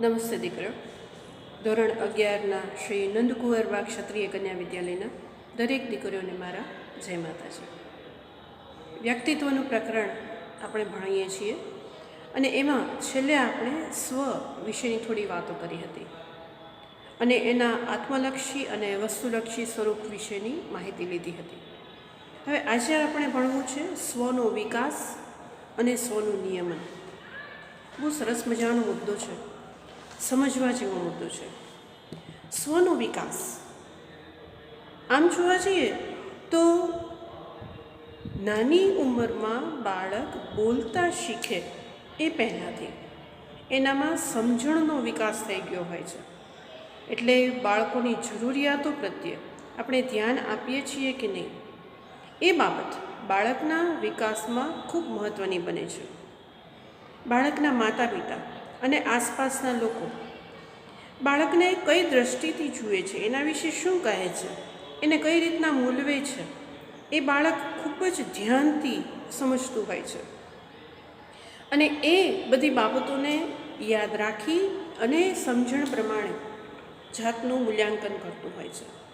નમસ્તે દીકરો. ધોરણ અગિયારના શ્રી નંદકુંવરબા ક્ષત્રિય કન્યા વિદ્યાલયના દરેક દીકરીઓને મારા જય માતાજી. વ્યક્તિત્વનું પ્રકરણ આપણે ભણીએ છીએ અને એમાં છેલ્લે આપણે સ્વ વિશેની થોડી વાતો કરી હતી. અને એના આત્મલક્ષી અને વસ્તુલક્ષી સ્વરૂપ વિશેની માહિતી લીધી હતી. હવે આજે આપણે ભણવું છે સ્વનો વિકાસ અને સ્વનું નિયમન. બહુ સરસ મજાનો મુદ્દો છે. સમજવા જેવો મુદ્દો છે. સ્વનો વિકાસ. આમ જોવા જઈએ તો નાની ઉંમરમાં બાળક બોલતા શીખે એ પહેલાંથી. એનામાં સમજણનો વિકાસ થઈ ગયો હોય છે. એટલે બાળકોની જરૂરિયાતો પ્રત્યે આપણે ધ્યાન આપીએ છીએ કે નહીં. એ બાબત બાળકના વિકાસમાં ખૂબ મહત્ત્વની બને છે. બાળકના માતા પિતા અને આસપાસના લોકો. બાળકને કઈ દ્રષ્ટિથી જુએ છે? એના વિશે શું કહે છે? એને કઈ રીતના મૂલવે છે? એ બાળક ખૂબ જ ધ્યાનથી સમજતું હોય છે. અને એ બધી બાબતોને યાદ રાખી અને સમજણ પ્રમાણે જાતનું મૂલ્યાંકન કરતું હોય છે.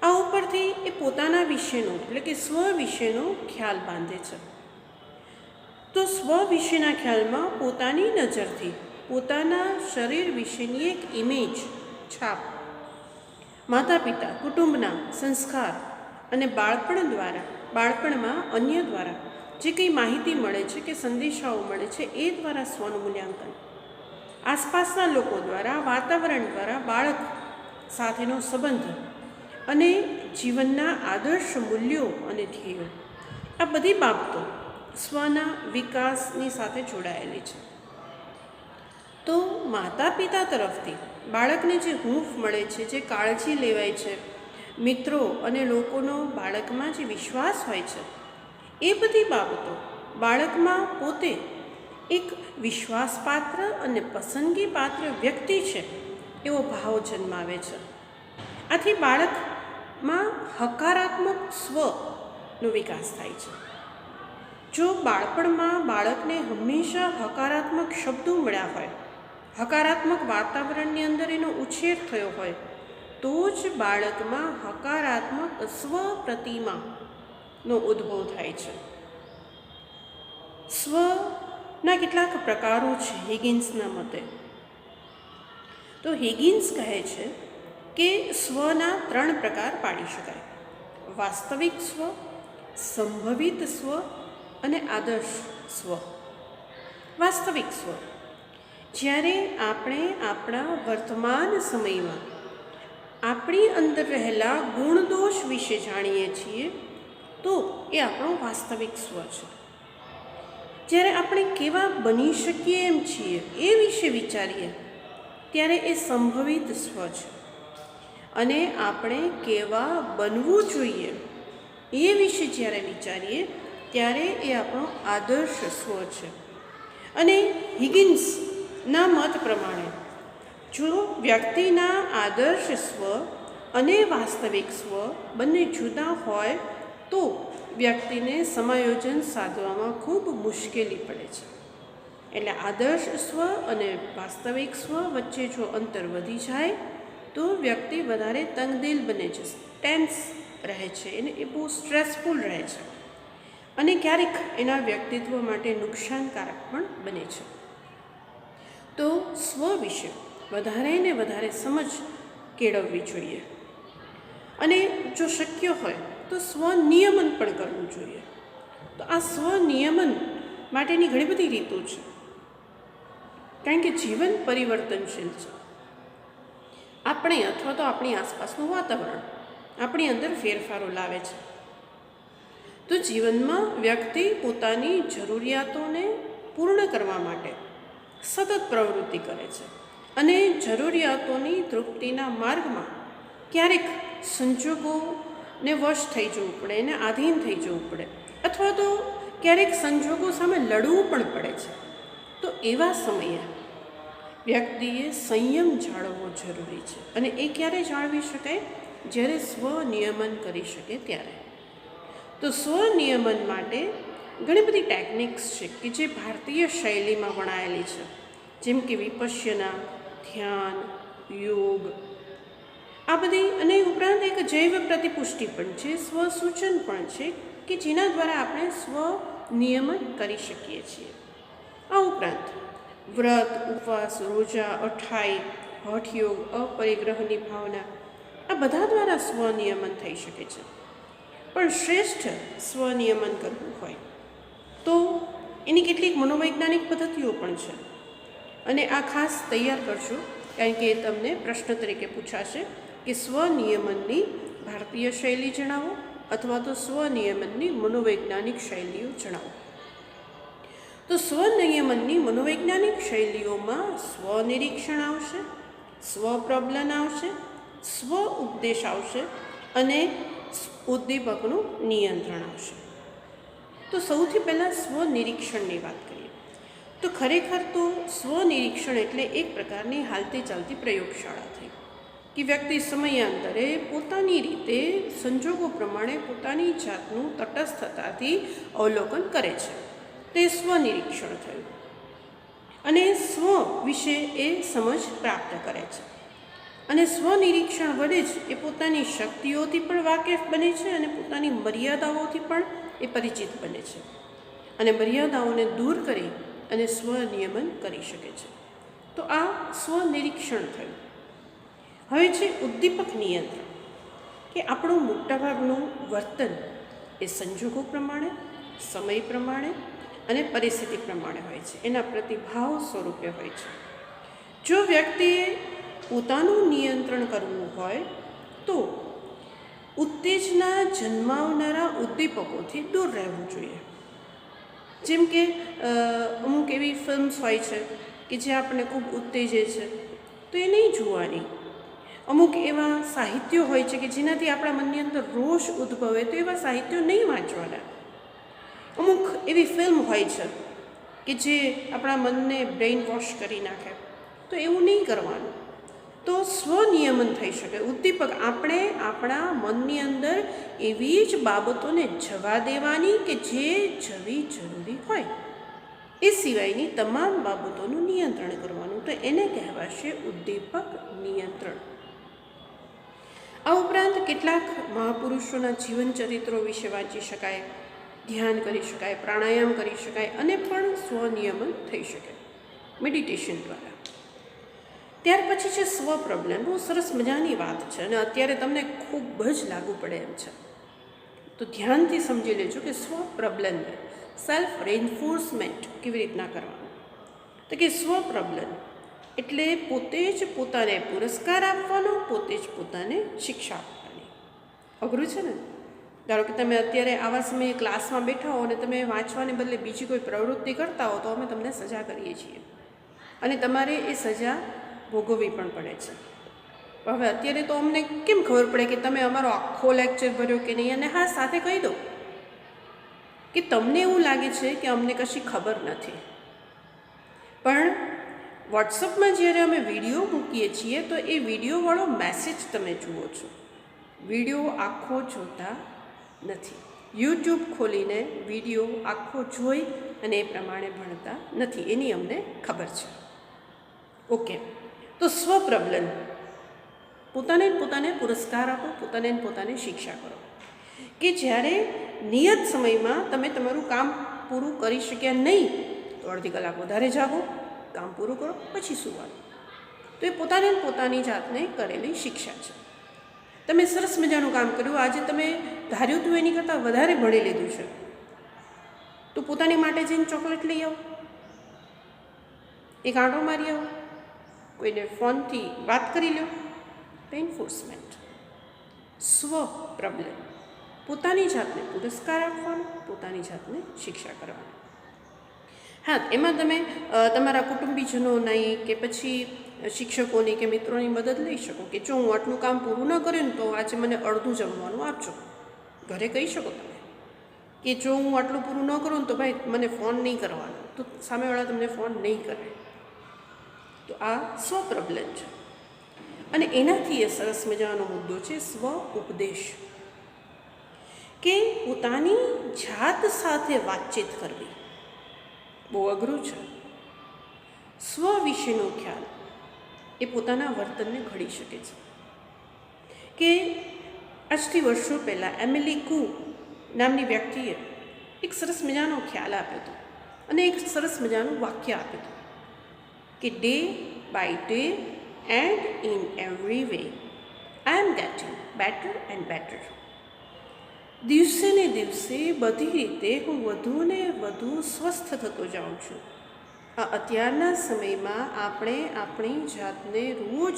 આ ઉપરથી એ પોતાના વિશેનો, એટલે કે સ્વ વિશેનો ખ્યાલ બાંધે છે. તો સ્વ વિશેના ખ્યાલમાં પોતાની નજરથી પોતાના શરીર વિશેની એક ઇમેજ છાપ. માતા પિતા કુટુંબના સંસ્કાર અને બાળપણ દ્વારા, બાળપણમાં અન્ય દ્વારા જે કંઈ માહિતી મળે છે કે સંદેશાઓ મળે છે એ દ્વારા સ્વનું મૂલ્યાંકન. આસપાસના લોકો દ્વારા, વાતાવરણ દ્વારા બાળક સાથેનો સંબંધ અને જીવનના આદર્શ મૂલ્યો અને ધ્યેયો. આ બધી બાબતો સ્વના વિકાસની સાથે જોડાયેલી છે. તો માતા પિતા તરફથી બાળકને જે હૂંફ મળે છે, જે કાળજી લેવાય છે, મિત્રો અને લોકોનો બાળકમાં જે વિશ્વાસ હોય છે, એ બધી બાબતો બાળકમાં પોતે એક વિશ્વાસપાત્ર અને પસંદગી પાત્ર વ્યક્તિ છે એવો ભાવ જન્માવે છે. આથી બાળકમાં હકારાત્મક સ્વનો વિકાસ થાય છે. જો બાળપણમાં બાળકને હંમેશા હકારાત્મક શબ્દો મળ્યા હોય, હકારાત્મક વાતાવરણની અંદર એનો ઉછેર થયો હોય, તો જ બાળકમાં હકારાત્મક સ્વ પ્રતિમાનો ઉદ્ભવ થાય છે. સ્વના કેટલાક પ્રકારો છે હિગિન્સના મતે. તો હિગિન્સ કહે છે કે સ્વના ત્રણ પ્રકાર પાડી શકાય. વાસ્તવિક સ્વ, સંભવિત સ્વ અને આદર્શ સ્વ, વાસ્તવિક સ્વ. જ્યારે આપણે આપણા વર્તમાન સમયમાં આપણી અંદર રહેલા ગુણદોષ વિશે જાણીએ છીએ, તો એ આપણો વાસ્તવિક સ્વ છે. જ્યારે આપણે કેવા બની શકીએ એમ છીએ એ વિશે વિચારીએ, ત્યારે એ સંભવિત સ્વ છે. અને આપણે કેવા બનવું જોઈએ એ વિશે જ્યારે વિચારીએ ત્યારે એ આપણો આદર્શ સ્વ છે. અને હિગિન્સના મત પ્રમાણે, જો વ્યક્તિના આદર્શ સ્વ અને વાસ્તવિક સ્વ બંને જુદા હોય, તો વ્યક્તિને સમાયોજન સાધવામાં ખૂબ મુશ્કેલી પડે છે. એટલે આદર્શ સ્વ અને વાસ્તવિક સ્વ વચ્ચે જો અંતર વધી જાય, તો વ્યક્તિ વધારે તંગદિલ બને છે. ટેન્સ રહે છે એને એ બહુ સ્ટ્રેસફુલ રહે છે. અને ક્યારેક એના વ્યક્તિત્વ માટે નુકસાનકારક પણ બને છે. તો સ્વ વિશે વધારે ને વધારે સમજ કેળવવી જોઈએ. અને જો શક્ય હોય તો સ્વનિયમન પણ કરવું જોઈએ. તો આ સ્વનિયમન માટેની ઘણી બધી રીતો છે. કારણ કે જીવન પરિવર્તનશીલ છે. આપણે અથવા તો આપણી આસપાસનું વાતાવરણ આપણી અંદર ફેરફારો લાવે છે. તો જીવનમાં વ્યક્તિ પોતાની જરૂરિયાતોને પૂર્ણ કરવા માટે સતત પ્રવૃત્તિ કરે છે અને જરૂરિયાતોની તૃપ્તિના માર્ગમાં ક્યારેક સંજોગોને વશ થઈ જવું પડે, એને આધીન થઈ જવું પડે અથવા તો ક્યારેક સંજોગો સામે લડવું પણ પડે છે. તો એવા સમયે વ્યક્તિએ સંયમ જાળવવો જરૂરી છે અને એ ક્યારે જાળવી શકાય? જ્યારે સ્વનિયમન કરી શકે ત્યારે. તો સ્વનિયમન માટે ઘણી બધી ટેકનિક્સ છે કે જે ભારતીય શૈલીમાં વણાયેલી છે. જેમ કે વિપશ્યના, ધ્યાન, યોગ, આ બધી અને ઉપરાંત એક જૈવ પ્રતિપુષ્ટિ પણ છે, સ્વસૂચન પણ છે કે જેના દ્વારા આપણે સ્વ નિયમન કરી શકીએ છીએ. આ ઉપરાંત વ્રત, ઉપવાસ, રોજા, અઠાઈ હઠયોગ અપરિગ્રહની ભાવના આ બધા દ્વારા સ્વનિયમન થઈ શકે છે. પણ શ્રેષ્ઠ સ્વનિયમન કરવું હોય. તો એની કેટલીક મનોવૈજ્ઞાનિક પદ્ધતિઓ પણ છે. અને આ ખાસ તૈયાર કરજો કારણ કે એ તમને પ્રશ્ન તરીકે પૂછાશે કે સ્વનિયમનની ભારતીય શૈલી જણાવો અથવા તો સ્વનિયમનની મનોવૈજ્ઞાનિક શૈલીઓ જણાવો. તો સ્વનિયમનની મનોવૈજ્ઞાનિક શૈલીઓમાં સ્વનિરીક્ષણ આવશે સ્વપ્રબલન આવશે, સ્વ ઉપદેશ આવશે અને ઉદ્દીપકનું નિયંત્રણ આવશે. તો સૌથી પહેલાં સ્વનિરીક્ષણની વાત કરીએ. તો ખરેખર તો સ્વનિરીક્ષણ એટલે એક પ્રકારની હાલતી ચાલતી પ્રયોગશાળા થઈ. કે વ્યક્તિ સમયાંતરે પોતાની રીતે સંજોગો પ્રમાણે પોતાની જાતનું તટસ્થતાથી અવલોકન કરે છે. તે સ્વનિરીક્ષણ થયું. અને સ્વ વિશે એ સમજ પ્રાપ્ત કરે છે. અને સ્વનિરીક્ષણ વડે જ એ પોતાની શક્તિઓથી પણ વાકેફ બને છે અને પોતાની મર્યાદાઓથી પણ એ પરિચિત બને છે. અને મર્યાદાઓને દૂર કરી અને સ્વનિયમન કરી શકે છે. તો આ સ્વનિરીક્ષણ થયું. હવે છે ઉદ્દીપક નિયંત્રણ. કે આપણું મોટાભાગનું વર્તન એ સંજોગો પ્રમાણે, સમય પ્રમાણે અને પરિસ્થિતિ પ્રમાણે હોય છે. એના પ્રતિભાવ સ્વરૂપે હોય છે. જો વ્યક્તિએ પોતાનું નિયંત્રણ કરવું હોય તો ઉત્તેજના જન્માવનારા ઉદ્દીપકોથી દૂર રહેવું જોઈએ. જેમ કે અમુક એવી ફિલ્મ્સ હોય છે કે જે આપણને ખૂબ ઉત્તેજે છે, તો એ નહીં જોવાની. અમુક એવા સાહિત્યો હોય છે કે જેનાથી આપણા મનની અંદર રોષ ઉદ્ભવે તો એવા સાહિત્યો નહીં વાંચવાના. અમુક એવી ફિલ્મ હોય છે કે જે આપણા મનને બ્રેઇન વોશ કરી નાખે, તો એવું નહીં કરવાનું. તો સ્વનિયમન થઈ શકે. ઉદ્દીપક, આપણે આપણા મનની અંદર એવી જ બાબતોને જવા દેવાની કે જે જવી જરૂરી હોય. એ સિવાયની તમામ બાબતોનું નિયંત્રણ કરવાનું. તો એને કહેવાશે ઉદ્દીપક નિયંત્રણ. આ ઉપરાંત કેટલાક મહાપુરુષોના જીવન ચરિત્રો વિશે વાંચી શકાય, ધ્યાન કરી શકાય, પ્રાણાયામ કરી શકાય અને પણ સ્વનિયમન થઈ શકે. મેડિટેશન દ્વારા. ત્યાર પછી છે સ્વ સ્વપ્રબલન બહુ સરસ મજાની વાત છે અને અત્યારે તમને ખૂબ જ લાગુ પડે એમ છે. તો ધ્યાનથી સમજી લેજો કે સ્વ સ્વપ્રબલન સેલ્ફ રેન્ફોર્સમેન્ટ કેવી રીતના કરવાનું. તો કે સ્વ પ્રબલન એટલે પોતે જ પોતાને પુરસ્કાર આપવાનો, પોતે જ પોતાને શિક્ષા આપવાની. અઘરું છે ને? ધારો કે તમે અત્યારે આવા સમયે ક્લાસમાં બેઠા હો અને તમે વાંચવાને બદલે બીજી કોઈ પ્રવૃત્તિ કરતા હો તો અમે તમને સજા કરીએ છીએ. અને તમારે એ સજા ભોગવવી પણ પડે છે. હવે અત્યારે તો અમને કેમ ખબર પડે કે તમે અમારો આખો લેક્ચર ભર્યો કે નહીં? અને હા, સાથે કહી દો કે તમને એવું લાગે છે કે અમને કશી ખબર નથી. પણ વોટ્સઅપમાં જ્યારે અમે વીડિયો મૂકીએ છીએ, તો એ વિડીયોવાળો મેસેજ તમે જુઓ છો. વીડિયો આખો જોતા નથી. યુટ્યુબ ખોલીને વીડિયો આખો જોઈ અને એ પ્રમાણે ભણતા નથી. એની અમને ખબર છે. ઓકે તો સ્વપ્રબલન. પોતાને પોતાને પુરસ્કાર આપો, પોતાને પોતાને શિક્ષા કરો. કે જ્યારે નિયત સમયમાં તમે તમારું કામ પૂરું કરી શક્યા નહીં, તો અડધી કલાક વધારે જાગો, કામ પૂરું કરો, પછી સુવાનું તો એ પોતાને પોતાની જાતને કરેલી શિક્ષા છે. તમે સરસ મજાનું કામ કર્યું, આજે તમે ધાર્યું હતું એની કરતાં વધારે ભણી લીધું છે. તો પોતાની માટે જઈને ચોકલેટ લઈ આવો. એક આંટો મારી આવો. કોઈને ફોનથી વાત કરી લો. એન્ફોર્સમેન્ટ સ્વ પ્રબલન પોતાની જાતને પુરસ્કાર આપવાનો, પોતાની જાતને શિક્ષા કરવાની. હા, એમાં તમે તમારા કુટુંબીજનોની કે પછી શિક્ષકોની કે મિત્રોની મદદ લઈ શકો કે જો હું આટલું કામ પૂરું ન કર્યું ને તો આજે મને અડધું જમવાનું આપજો. ઘરે કહી શકો તમે કે જો હું આટલું પૂરું ન કરું તો ભાઈ મને ફોન નહીં કરવાનો. તો સામેવાળા તમને ફોન નહીં કરે. તો આ સ્વપ્રબલન છે. અને એનાથી એ સરસ મજાનો મુદ્દો છે સ્વ ઉપદેશ. કે પોતાની જાત સાથે વાતચીત કરવી. બહુ અઘરું છે. સ્વ વિશેનો ખ્યાલ એ પોતાના વર્તનને ઘડી શકે છે. કે આજથી વર્ષો પહેલાં એમિલી કુ નામની વ્યક્તિએ એક સરસ મજાનો ખ્યાલ આપ્યો હતો. અને એક સરસ મજાનું વાક્ય આપ્યું હતું. કે day by day and in every way I am getting better and better દિવસે ને દિવસે બધી રીતે હું વધુ ને વધુ સ્વસ્થ થતો જાઉં છું. આ અત્યારના સમયમાં આપણે આપણી જાતને રોજ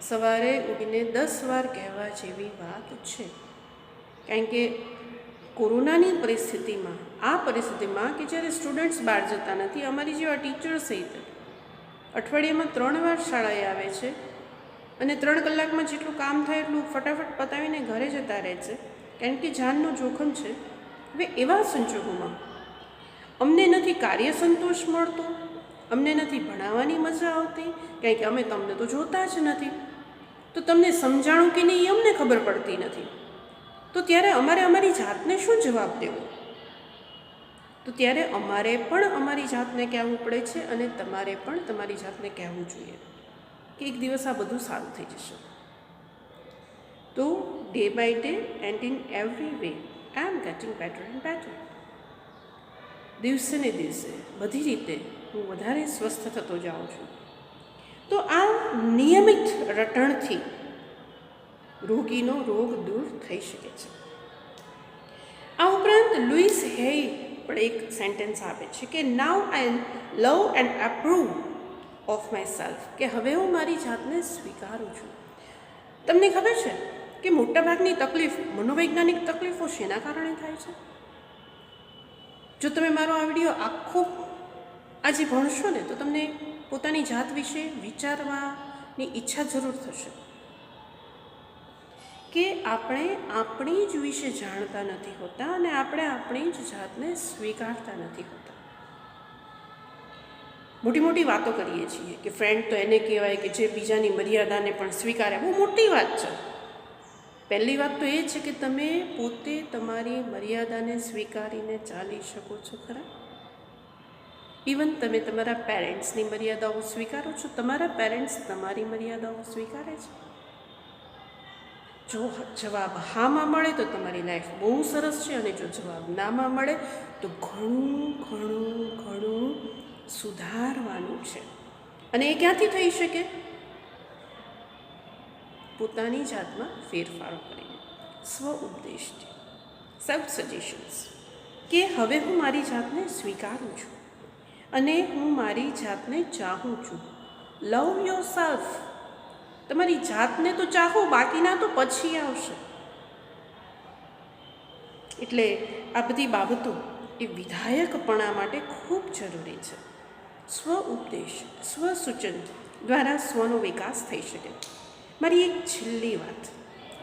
સવારે ઉઠીને દસ વાર કહેવા જેવી વાત છે. કારણ કે કોરોનાની પરિસ્થિતિમાં, આ પરિસ્થિતિમાં કે જ્યારે સ્ટુડન્ટ્સ બહાર જતા નથી, અમારી જેવા ટીચર્સ સહિત અઠવાડિયામાં ત્રણ વાર શાળાએ આવે છે અને ત્રણ કલાકમાં જેટલું કામ થાય એટલું ફટાફટ પતાવીને ઘરે જતા રહે છે. કારણ કે જાનનું જોખમ છે. હવે એવા સંજોગોમાં અમને નથી કાર્ય સંતોષ મળતો, અમને નથી ભણાવવાની મજા આવતી, કારણ કે અમે તમને તો જોતા જ નથી. તો તમને સમજાણું કે નહીં એ અમને ખબર પડતી નથી. તો ત્યારે અમારે અમારી જાતને શું જવાબ દેવો? તો ત્યારે અમારે પણ અમારી જાતને કહેવું પડે છે અને તમારે પણ તમારી જાતને કહેવું જોઈએ કે એક દિવસ આ બધું સારું થઈ જશે. તો day by day and in every way I am getting better and better દિવસે ને દિવસે બધી રીતે હું વધારે સ્વસ્થ થતો જાઉં છું. તો આ નિયમિત રટણથી રોગીનો રોગ દૂર થઈ શકે છે. આ ઉપરાંત લુઈસ હે પણ એક સેન્ટેન્સ આપે છે કે now I love and approve of myself કે, હવે હું મારી જાતને સ્વીકારું છું. તમને ખબર છે કે મોટાભાગની તકલીફ મનોવૈજ્ઞાનિક તકલીફો શેના કારણે થાય છે? જો તમે મારો આ વીડિયો આખો આજે ભણશો ને, તો તમને પોતાની જાત વિશે વિચારવાની ઈચ્છા જરૂર થશે. કે આપણે આપણી જ વિશે જાણતા નથી હોતા અને આપણે આપણી જ જાતને સ્વીકારતા નથી હોતા. મોટી મોટી વાતો કરીએ છીએ કે ફ્રેન્ડ તો એને કહેવાય કે જે બીજાની મર્યાદાને પણ સ્વીકારે. બહુ મોટી વાત છે. પહેલી વાત તો એ છે કે તમે પોતે તમારી મર્યાદાને સ્વીકારીને ચાલી શકો છો ખરા? ઇવન તમે તમારા પેરેન્ટ્સની મર્યાદાઓ સ્વીકારો છો? તમારા પેરેન્ટ્સ તમારી મર્યાદાઓ સ્વીકારે છે? જો જવાબ હામાં મળે તો તમારી લાઈફ બહુ સરસ છે અને જો જવાબ નામાં મળે તો ઘણું ઘણું ઘણું સુધારવાનું છે. અને એ ક્યાંથી થઈ શકે? પોતાની જાતમાં ફેરફારો કરીને. સ્વ ઉપદેશથી. સેલ્ફ સજેશન્સ કે હવે હું મારી જાતને સ્વીકારું છું. અને હું મારી જાતને ચાહું છું. લવ યોર સેલ્ફ તમારી જાતને તો ચાહો, બાકીના તો પછી આવશે. એટલે આ બધી બાબતો એ વિધાયકપણા માટે ખૂબ જરૂરી છે. સ્વ ઉપદેશ, સ્વ સૂચન દ્વારા સ્વનો વિકાસ થઈ શકે. મારી એક છેલ્લી વાત.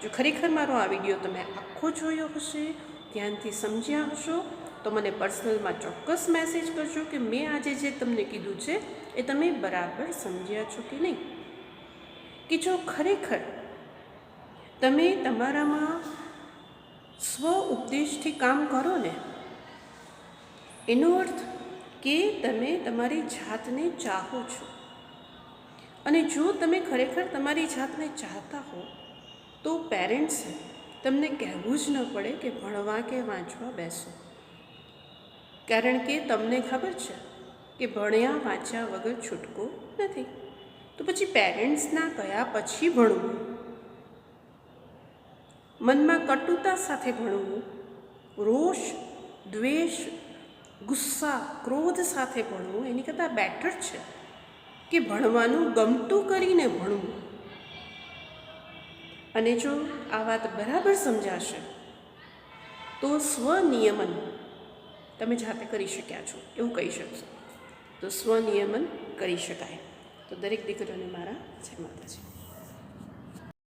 જો ખરેખર મારો આ વીડિયો તમે આખો જોયો હશે, ધ્યાનથી સમજ્યા હશો, તો મને પર્સનલમાં ચોક્કસ મેસેજ કરજો કે મેં આજે જે તમને કીધું છે, એ તમે બરાબર સમજ્યા છો કે નહીં. કે જો ખરેખર તમે તમારામાં સ્વ ઉપદેશથી કામ કરો ને, એનો અર્થ કે તમે તમારી જાતને ચાહો છો. અને જો તમે ખરેખર તમારી જાતને ચાહતા હો, તો પેરેન્ટ્સે તમને કહેવું જ ન પડે કે ભણવા કે વાંચવા બેસો. કારણ કે તમને ખબર છે કે ભણ્યા વાંચ્યા વગર છૂટકો નથી. તો પછી પેરેન્ટ્સના કયા પછી ભણવું. મનમાં કટુતા સાથે ભણવું, રોષ, દ્વેષ, ગુસ્સા, ક્રોધ સાથે ભણવું, એની કરતાં બેટર છે કે ભણવાનું ગમતું કરીને ભણવું. અને જો આ વાત બરાબર સમજાશે, તો સ્વનિયમન તમે જાતે કરી શક્યા છો, એવું કહી શકશો. તો સ્વનિયમન કરી શકાય. તો દરેક દીકરીઓને મારા જય માતાજી.